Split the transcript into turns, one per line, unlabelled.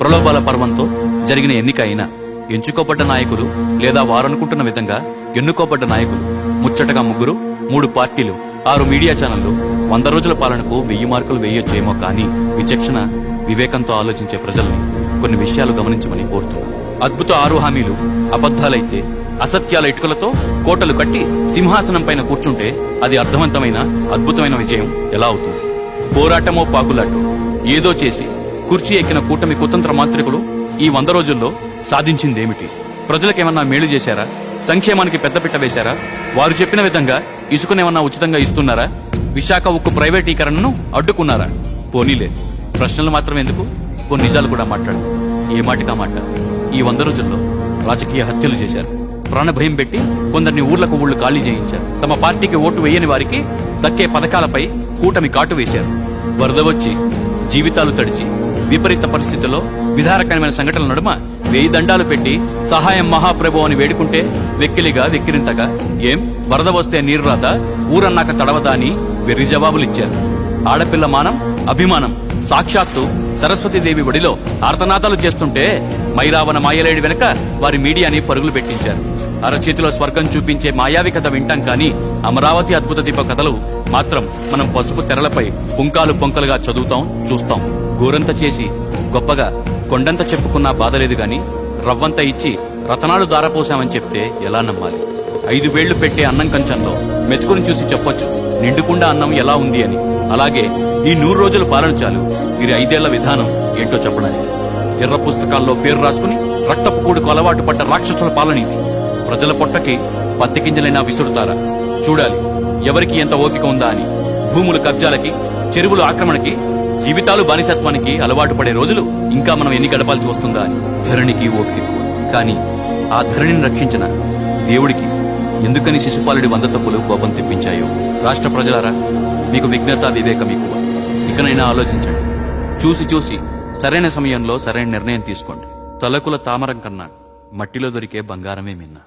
ప్రలోభాల పర్వంతో జరిగిన ఎన్నిక అయినా ఎంచుకోబడ్డ నాయకులు లేదా వారనుకుంటున్న విధంగా ఎన్నుకోబడ్డ నాయకులు ముచ్చటగా ముగ్గురు మూడు పార్టీలు ఆరు మీడియా ఛానళ్ళు వంద రోజుల పాలనకు వెయ్యి మార్కులు వేయొచ్చేమో కానీ విచక్షణ వివేకంతో ఆలోచించే ప్రజల్ని కొన్ని విషయాలు గమనించమని కోరుతున్నాను అద్భుత ఆరు హామీలు అబద్ధాలైతే అసత్యాల ఇటుకలతో కోటలు కట్టి సింహాసనం పైన కూర్చుంటే అది అర్థవంతమైన అద్భుతమైన విజయం ఎలా అవుతుంది? పోరాటమో పాకులాటో ఏదో చేసి కుర్చీ ఎక్కిన కూటమి కుతంత్ర మాంత్రికులు ఈ వంద రోజుల్లో సాధించిందేమిటి? ప్రజలకేమన్నా మేలు చేశారా? సంక్షేమానికి పెద్దపీట వేశారా? వారు చెప్పిన విధంగా ఇసుకనేమన్నా ఉచితంగా ఇస్తున్నారా? విశాఖ ఉక్కు ప్రైవేటీకరణను అడ్డుకున్నారా? పోనీలే. ప్రశ్నలు మాత్రం ఎందుకు? కొన్ని నిజాలు కూడా మాట్లాడు. ఏ మాటకా మాట? ఈ వంద రోజుల్లో రాజకీయ హత్యలు చేశారు. ప్రాణభయం పెట్టి కొందరిని ఊర్లకు ఊళ్ళు ఖాళీ చేయించారు. తమ పార్టీకి ఓటు వేయని వారికి దక్కే పథకాలపై కూటమి కాటు వేశారు. వరద వచ్చి జీవితాలు తడిచి విపరీత పరిస్థితుల్లో విధారకరమైన సంఘటనల నడుమ వెయ్యి దండాలు పెట్టి సహాయం మహాప్రభు అని వేడుకుంటే వెక్కిలిగా వెక్కిరింతగా ఏం? వరద వస్తే నీరు రాదా? ఊరన్నాక తడవదా అని వెర్రి జవాబులిచ్చారు. ఆడపిల్ల మానం అభిమానం. సాక్షాత్తు సరస్వతీదేవి ఒడిలో ఆర్తనాదాలు చేస్తుంటే మైరావన మాయలేడి వెనక వారి మీడియాని పరుగులు పెట్టించారు. అరచేతిలో స్వర్గం చూపించే మాయావి కథ వింటాం కానీ అమరావతి అద్భుత దీప కథలు మాత్రం మనం పసుపు తెరలపై పుంకాలు పొంకలుగా చదువుతాం చూస్తాం. గోరంత చేసి గొప్పగా కొండంత చెప్పుకున్నా బాధలేదు గాని రవ్వంత ఇచ్చి రతనాలు దారపోసామని చెప్తే ఎలా నమ్మాలి? ఐదు వేళ్ళు పెట్టే అన్నం కంచంలో మెతుకుని చూసి చెప్పొచ్చు నిండుకుండా అన్నం ఎలా ఉంది అని. అలాగే ఈ నూరు రోజుల పాలన చాలు వీరి ఐదేళ్ళ విధానం ఏంటో చెప్పడానికి. ఎర్ర పుస్తకాల్లో పేరు రాసుకుని రక్తపు కూడుకు అలవాటు పడ్డ రాక్షసుల పాలన ఇది. ప్రజల పొట్టకి పత్తి గింజలైనా విసురుతారా? చూడాలి ఎవరికి ఎంత ఓపిక ఉందా అని. భూముల కబ్జాలకి చెరువుల ఆక్రమణకి జీవితాలు బానిసత్వానికి అలవాటు పడే రోజులు ఇంకా మనం ఎన్ని గడపాల్సి వస్తుందా అని ధరణికి ఓపిక. కానీ ఆ ధరణిని రక్షించిన దేవుడికి ఎందుకని శిశుపాలుడి వంద తప్పులు కోపం తెప్పించాయో? రాష్ట్ర ప్రజలారా మీకు విఘ్నత వివేకం ఎక్కువ. ఇకనైనా ఆలోచించండి. చూసి చూసి సరైన సమయంలో సరైన నిర్ణయం తీసుకోండి. తలకుల తామరం కన్నా మట్టిలో దొరికే బంగారమే మిన్నా.